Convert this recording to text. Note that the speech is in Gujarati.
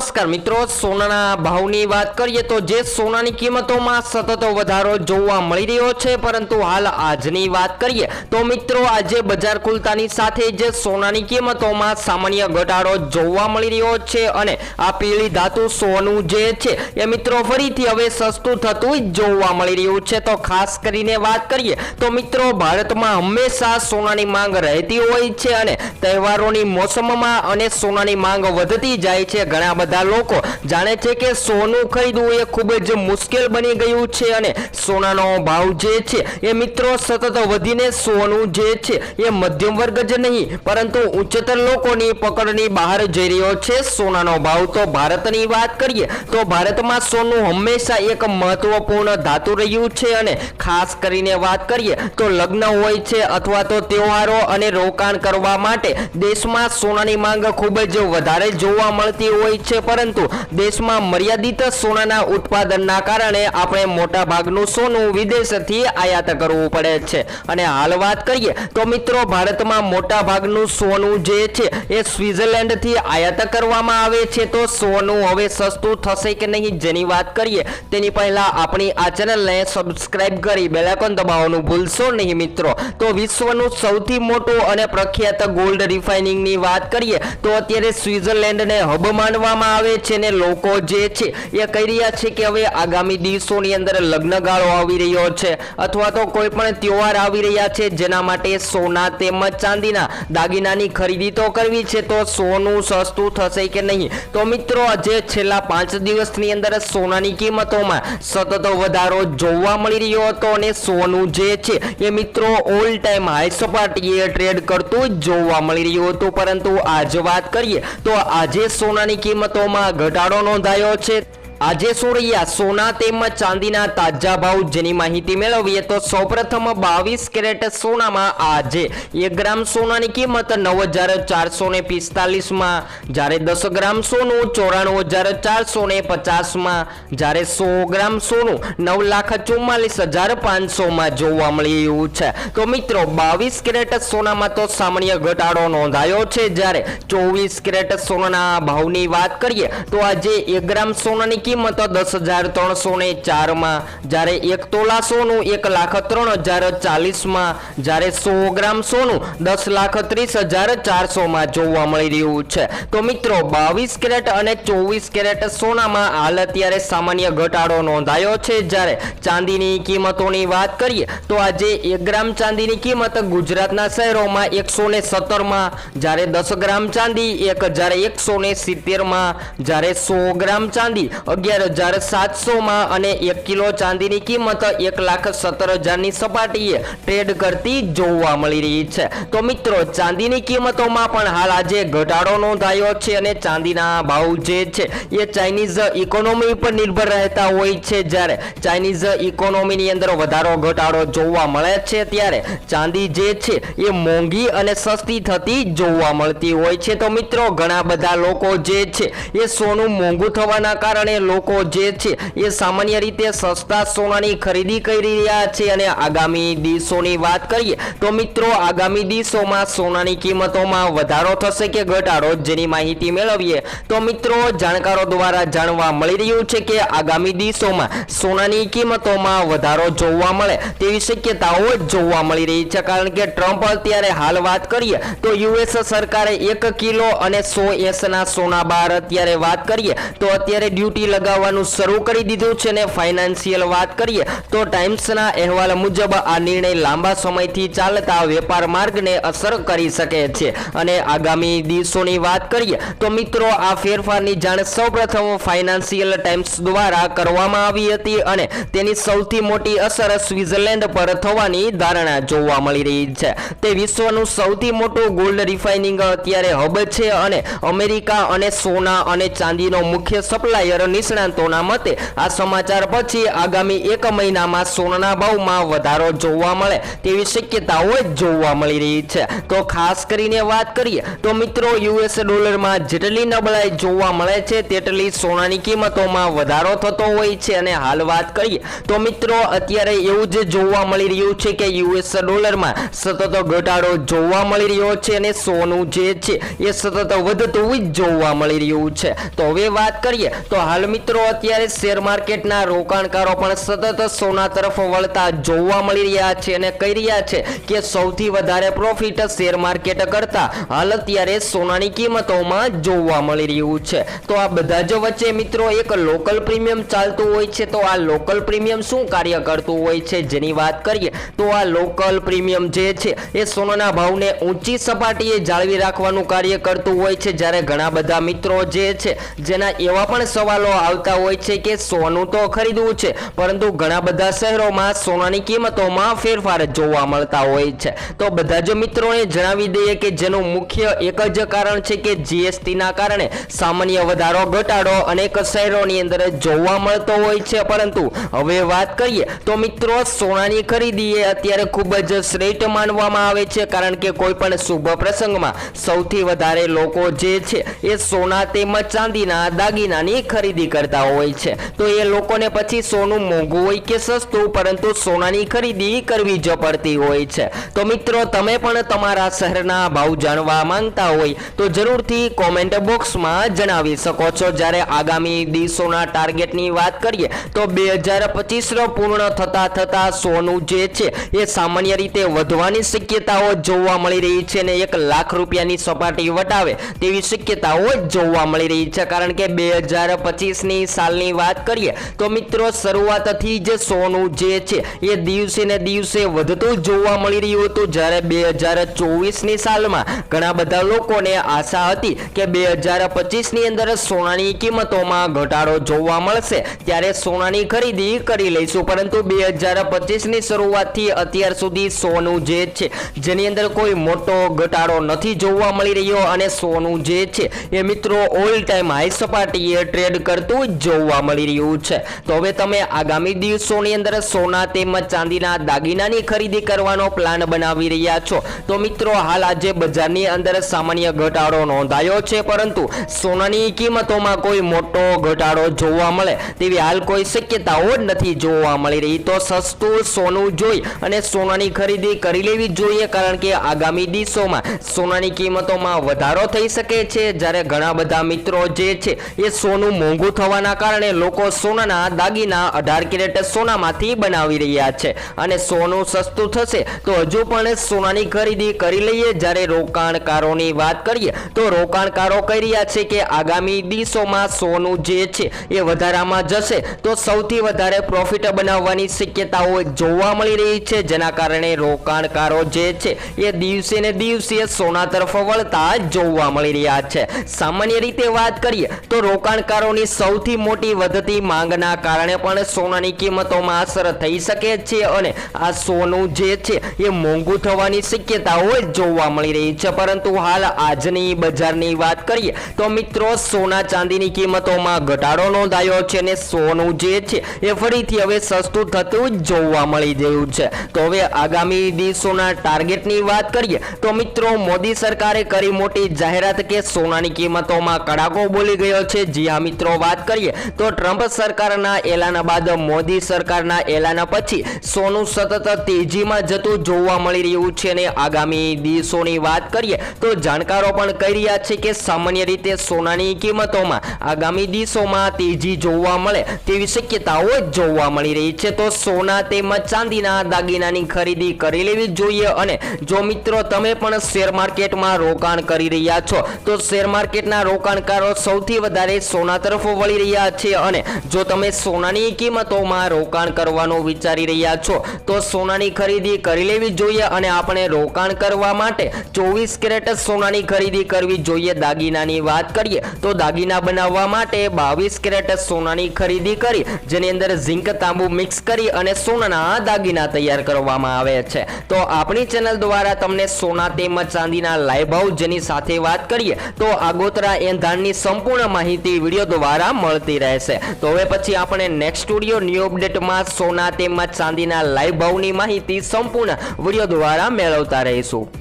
નમસ્કાર મિત્રો, સોનાના ભાવની વાત કરીએ તો જે સોનાની કિંમતોમાં સતત વધારો જોવા મળી રહ્યો છે, પરંતુ હાલ આજની વાત કરીએ તો મિત્રો, આજે બજાર ખુલતાની સાથે જે સોનાની કિંમતોમાં સામાન્ય ઘટાડો જોવા મળી રહ્યો છે અને આ પીળી ધાતુ સોનું જે છે, એ મિત્રો ફરીથી હવે સસ્તું થતું જોવા મળી રહ્યું છે. તો ખાસ કરીને વાત કરીએ તો મિત્રો, ભારતમાં હંમેશા સોનાની માંગ રહેતી હોય છે અને તહેવારોની મોસમમાં અને સોનાની માંગ વધતી જાય છે. ઘણા બધા લોકો જાણે છે કે સોનું ખરીદવું એ ખૂબ જ મુશ્કેલ બની ગયું છે અને સોનાનો ભાવ જે છે એ મિત્રો સતત વધીને સોનું જે છે એ મધ્યમ વર્ગ જ નહીં, પરંતુ ઉચ્ચતર લોકોની પકડની બહાર જઈ રહ્યો છે. સોનાનો ભાવ તો ભારતની વાત કરીએ તો ભારતમાં સોનું હંમેશા એક મહત્વપૂર્ણ ધાતુ રહ્યું છે અને ખાસ કરીને વાત કરીએ તો લગ્ન હોય છે અથવા તો તહેવારો અને રોકાણ કરવા માટે દેશમાં સોનાની માંગ ખૂબ જ વધારે જોવા મળતી હોય છે. પરંતુ દેશમાં મર્યાદિત સોનાના ઉત્પાદનના કારણે આપણે મોટા ભાગનું સોનું વિદેશથી આયાત કરવું પડે છે. અને હાલ વાત કરીએ તો મિત્રો ભારતમાં મોટા ભાગનું સોનું જે છે એ સ્વિટ્ઝરલેન્ડથી આયાત કરવામાં આવે છે. તો સોનું હવે સસ્તું થશે કે નહીં જેની વાત કરીએ તેની પહેલા આપણી આ ચેનલને સબસ્ક્રાઈબ કરી બેલાકોન દબાવવાનું ભૂલશો નહીં મિત્રો. તો વિશ્વનું સૌથી મોટું અને પ્રખ્યાત ગોલ્ડ રિફાઇનિંગની વાત કરીએ તો અત્યારે સ્વિટ્ઝરલેન્ડને હબ માનવામાં આવે છે ને લોકો જે છે, એ કહી રહ્યા છે કે હવે આગામી દિવસોની અંદર લગ્નગાળો આવી રહ્યો છે. અથવા તો કોઈ પણ તહેવાર આવી રહ્યા છે જેના માટે સોના તેમજ ચાંદીના દાગીનાની ખરીદી તો કરવી છે, તો સોનું સસ્તું થશે કે નહીં? તો મિત્રો, આજે છેલ્લા પાંચ દિવસની અંદર સોનાની કિંમતોમાં સતત વધારો જોવા મળી રહ્યો હતો અને સોનું જે છે, એ મિત્રો ઓલ ટાઈમ હાઈ સપાટીએ ટ્રેડ કરતું જોવા મળી રહ્યું હતું. પરંતુ આજ વાત કરીએ તો આજે સોનાની કિંમતોમાં ઘટાડો નોંધાયો છે. આજે સોરૈયા સોના તેમજ ચાંદીના તાજા ભાવ જેની માહિતી મેળવીએ તો સૌપ્રથમ બાવીસ કેરેટ સોનામાં આજે એક ગ્રામ સોનાની કિંમત નવ હજાર ચારસો ને પિસ્તાલીસમાં, જ્યારે દસ ગ્રામ સોનું ચોરાણું હજાર ચારસો ને પચાસમાં, જ્યારે સો ગ્રામ સોનું નવ લાખ ચુમ્માલીસ હજાર પાંચસોમાં જોવા મળી રહ્યું છે. તો મિત્રો, બાવીસ કેરેટ સોનામાં તો સામાન્ય ઘટાડો નોંધાયો છે. જ્યારે ચોવીસ કેરેટ સોનાના ભાવની વાત કરીએ તો આજે એક ગ્રામ સોનાની કિંમત દસ હજાર ત્રણસો ને ચારમાં, જ્યારે એક તોલા સોનું એક લાખ ત્રણ હજાર ચાલીસમાં, જ્યારે સો ગ્રામ સોનું દસ લાખ ત્રીસ હજાર ચારસોમાં જોવા મળી રહ્યું છે. તો મિત્રો, બાવીસ કેરેટ અને ચોવીસ કેરેટ સોનામાં હાલ અત્યારે સામાન્ય ઘટાડો નોંધાયો છે. જ્યારે ચાંદીની કિંમતોની વાત કરીએ, તો આજે એક ગ્રામ ચાંદીની કિંમત ગુજરાતના શહેરોમાં એકસો ને સત્તરમાં, જ્યારે દસ ગ્રામ ચાંદી એક હજાર એકસો ને સિત્તેરમાં, જ્યારે સો ગ્રામ ચાંદી અગિયાર હજાર સાતસોમાં અને એક કિલો ચાંદીની કિંમત એક લાખ સત્તર હજારની સપાટીએ ટ્રેડ કરતી જોવા મળી રહી છે. તો મિત્રો, ચાંદીની કિંમતોમાં પણ હાલ આજે ઘટાડો નોંધાયો છે અને ચાંદીના ભાવ જે છે, એ ચાઇનીઝ ઇકોનોમી પર નિર્ભર રહેતા હોય છે. જ્યારે ચાઇનીઝ ઇકોનોમીની અંદર વધારો ઘટાડો જોવા મળે છે, ત્યારે ચાંદી જે છે, એ મોંઘી અને સસ્તી થતી જોવા મળતી હોય છે. તો મિત્રો, ઘણા બધા લોકો જે છે, એ સોનું મોંઘું થવાના કારણે લોકો જે છે એ સામાન્ય રીતે સસ્તા સોનાની ખરીદી કરી રહ્યા છે અને આગામી દિવસોની વાત કરીએ તો મિત્રો, આગામી દિવસોમાં સોનાની કિંમતોમાં વધારો થશે કે ઘટાડો જેની માહિતી મેળવીએ તો મિત્રો, જાણકારો દ્વારા જાણવા મળી રહ્યું છે કે આગામી દિવસોમાં સોનાની કિંમતોમાં વધારો જોવા મળે તેવી શક્યતાઓ જોવા મળી રહી છે. કારણ કે ટ્રમ્પ અત્યારે હાલ વાત કરીએ તો યુએસ સરકારે એક કિલો અને સો એસના સોના બાર અત્યારે વાત કરીએ તો અત્યારે ડ્યુટી લગાવવાનું શરૂ કરી દીધું છે ને ફાઇનાન્શિયલ વાત કરીએ તો ટાઈમ્સના અહેવાલ મુજબ આ નિર્ણય લાંબા સમયથી ચાલતા વેપાર માર્ગને અસર કરી શકે છે. અને આગામી દિવસોની વાત કરીએ તો મિત્રો, આ ફેરફારની જાણ સૌપ્રથમ ફાઇનાન્શિયલ ટાઈમ્સ દ્વારા કરવામાં આવી હતી અને તેની સૌથી મોટી અસર સ્વિટ્ઝરલેન્ડ પર થવાની ધારણા જોવા મળી રહી છે. તે વિશ્વનું સૌથી મોટું ગોલ્ડ રિફાઇનિંગ અત્યારે હબ છે અને અમેરિકા અને સોના અને ચાંદીનો મુખ્ય સપ્લાયર નિષ્ણાંતોના મતે આ સમાચાર પછી આગામી એક મહિનામાં સોનાના ભાવમાં વધારો જોવા મળે તેવી શક્યતાઓ જોવા મળી રહી છે. તો ખાસ કરીને વાત કરીએ તો મિત્રો યુએસ ડોલરમાં જેટલી નબળાઈ જોવા મળે છે તેટલી સોનાની કિંમતોમાં વધારો થતો હોય છે. અને હાલ વાત કરીએ તો મિત્રો અત્યારે એવું જ જોવા મળી રહ્યું છે કે યુએસ ડોલરમાં સતત ઘટાડો જોવા મળી રહ્યો છે અને સોનું જે છે એ સતત વધતું જોવા મળી રહ્યું છે. તો હવે વાત કરીએ તો હાલ મિત્રો, અત્યારે શેર માર્કેટના રોકાણકારો પણ સતત સોના તરફ વળતા જોવા મળી રહ્યા છે અને કહી રહ્યા છે કે સૌથી વધારે પ્રોફિટ શેર માર્કેટ કરતા હાલ અત્યારે સોનાની કિંમતોમાં જોવા મળી રહ્યું છે. તો આ બધા જ વચ્ચે મિત્રો, એક લોકલ પ્રીમિયમ ચાલતું હોય છે. તો આ લોકલ પ્રીમિયમ શું કાર્ય કરતું હોય છે જેની વાત કરીએ, તો આ લોકલ પ્રીમિયમ જે છે એ સોનાના ભાવને ઊંચી સપાટીએ જાળવી રાખવાનું કાર્ય કરતું હોય છે. જ્યારે ઘણા બધા મિત્રો જે છે, જેના એવા પણ સવાલો આવતા હોય છે કે સોનું તો ખરીદવું છે, પરંતુ ઘણા બધા શહેરોમાં સોનાની કિંમતોમાં ફેરફાર જોવા મળતા હોય છે. તો બધા જ મિત્રોને જણાવી દઈએ કે જેનું મુખ્ય એક જ કારણ છે કે જીએસટીના કારણે સામાન્ય વધારો, ઘટાડો અનેક શહેરોની અંદર જોવા મળતો હોય છે. પરંતુ હવે વાત કરીએ તો મિત્રો, સોનાની ખરીદી એ અત્યારે ખૂબ જ શ્રેષ્ઠ માનવામાં આવે છે, કારણ કે કોઈ પણ શુભ પ્રસંગમાં સૌથી વધારે લોકો જે છે એ સોના તેમજ ચાંદીના દાગીનાની ખરીદી કરતા હોય છે. તો એ લોકોને પછી સોનું મોંઘું હોય કે સસ્તું, પરંતુ સોનાની ખરીદી કરવી જ પડતી હોય છે. તો મિત્રો, તમે પણ તમારા શહેરના ભાવ જાણવા માંગતા હોય, તો જરૂરથી કોમેન્ટ બોક્સમાં જણાવી શકો છો. જ્યારે આગામી દિવસોના ટાર્ગેટની વાત કરીએ, તો બે હજાર પચીસનો પૂર્ણ થતા થતાં સોનું જે છે, એ સામાન્ય રીતે વધવાની શક્યતાઓ જોવા મળી રહી છે અને એક લાખ રૂપિયાની સપાટી વટાવે તેવી શક્યતાઓ જોવા મળી રહી છે. કારણ કે બે હજાર પચીસની સાલની વાત કરીએ, તો મિત્રો શરૂઆતથી જ સોનું જે છે, એ દિવસે ને દિવસે વધતું જોવા મળી રહ્યું હતું. જ્યારે બે હજાર ચોવીસની સાલમાં ઘણા બધા લોકોને આશા હતી કે બે હજાર પચીસની અંદર સોનાની કિંમતોમાં ઘટાડો જોવા મળશે. ત્યારે સોનાની ખરીદી કરી લઈશું. પરંતુ બે હજાર પચીસની શરૂઆતથી અત્યાર સુધી સોનું જે છે, જેની અંદર કોઈ મોટો ઘટાડો નથી જોવા મળી રહ્યો. અને સોનું જે છે, એ મિત્રો ઓલ ટાઈમ હાઈ સપાટીએ ટ્રેડ કરતું જ જોવા મળી રહ્યું છે. તો હવે તમે આગામી દિવસોની અંદર સોના તેમજ ચાંદીના દાગીનાની ખરીદી કરવાનો પ્લાન બનાવી રહ્યા છો. તો મિત્રો, હાલ આજે બજારની અંદર સામાન્ય ઘટાડો નોંધાયો છે, પરંતુ સોનાની કિંમતોમાં કોઈ મોટો ઘટાડો જોવા મળે તેવી હાલ કોઈ શક્યતાઓ નથી જોવા મળી રહી. તો સસ્તું સોનું જોઈ અને સોનાની ખરીદી કરી લેવી જોઈએ, કારણ કે આગામી દિવસોમાં સોનાની કિંમતોમાં વધારો થઈ શકે છે. જ્યારે ઘણા બધા મિત્રો જે છે એ સોનું મોંઘું થવાના કારણે લોકો સોનાના દાગીના અઢાર કેરેટ સોનામાંથી બનાવી રહ્યા છે અને સોનું સસ્તું થશે તો હજુ પણ સોનાની ખરીદી કરી લઈએ. જ્યારે રોકાણકારોની વાત કરીએ તો રોકાણકારો કહી રહ્યા છે કે આગામી દિવસોમાં સોનું જે છે એ વધારામાં જશે તો સૌથી વધારે પ્રોફિટ બનાવવાની શક્યતાઓ જોવા મળી રહી છે. જેના કારણે રોકાણકારો જે છે એ દિવસે ને દિવસે સોના તરફ વળતા જોવા મળી રહ્યા છે. સામાન્ય રીતે વાત કરીએ તો રોકાણકારોની સૌથી મોટી વધતી માંગના કારણે પણ સોનાની કિંમતોમાં અસર થઈ શકે છે અને આ સોનું જે છે એ મોંઘું થવાની શક્યતાઓ જોવા મળી રહી છે. પરંતુ હાલ આજની બજારની વાત કરીએ તો મિત્રો, સોના ચાંદીની કિંમતોમાં ઘટાડો નોંધાયો છે અને સોનું જે છે એ ફરીથી હવે સસ્તું થતું જોવા મળી રહ્યું છે. તો હવે આગામી દિવસોના ટાર્ગેટની વાત કરીએ તો મિત્રો, મોદી સરકારે કરી મોટી જાહેરાત કે સોનાની કિંમતોમાં કડાકો બોલી ગયો છે. જી હા મિત્રો, વાત કરીએ તો ટ્રમ્પ સરકારના એલાન બાદ મોદી સરકારના એલાન પછી સોનું સતત તેજીમાં જતું જોવા મળી રહ્યું છે અને આગામી દિવસોની વાત કરીએ તો જાણકારો પણ કહી રહ્યા છે કે સામાન્ય રીતે સોનાની કિંમતોમાં આગામી દિવસોમાં તેજી જોવા મળે તેવી શક્યતાઓ જોવા મળી રહી છે. તો સોના તેમજ ચાંદીના દાગીનાની ખરીદી કરી લેવી જોઈએ અને જો મિત્રો તમે પણ શેર માર્કેટમાં રોકાણ કરી રહ્યા છો, તો શેર માર્કેટના રોકાણકારો સૌથી વધારે સોના તરફ વળી રહ્યા છે અને જો તમે સોનાની કિંમતોમાં રોકાણ કરવાનું વિચારી રહ્યા છો, તો સોનાની ખરીદી કરી લેવી જોઈએ અને આપણે રોકાણ કરવા માટે ચોવીસ કેરેટ સોનાની ખરીદી કરવી જોઈએ. દાગીનાની વાત કરીએ, તો દાગીના બનાવવા માટે બાવીસ કેરેટ સોનાની ખરીદી કરી, જેની અંદર ઝીંક તાંબુ મિક્સ કરી અને સોનાના દાગીના તૈયાર કરવામાં આવે છે. તો આપણી ચેનલ દ્વારા તમને સોના તેમજ ચાંદીના લાઈવ ભાવ જેની સાથે વાત કરીએ, તો આગોતરા એંધાણની સંપૂર્ણ માહિતી વીડિયો દ્વારા દ્વારા મળતી રહેશે. તો હવે પછી આપણે નેક્સ્ટ સ્ટુડિયો ન્યૂ અપડેટમાં સોના તેમજ ચાંદીના લાઈવ ભાવની માહિતી સંપૂર્ણ વીડિયો દ્વારા મેળવતા રહીશું.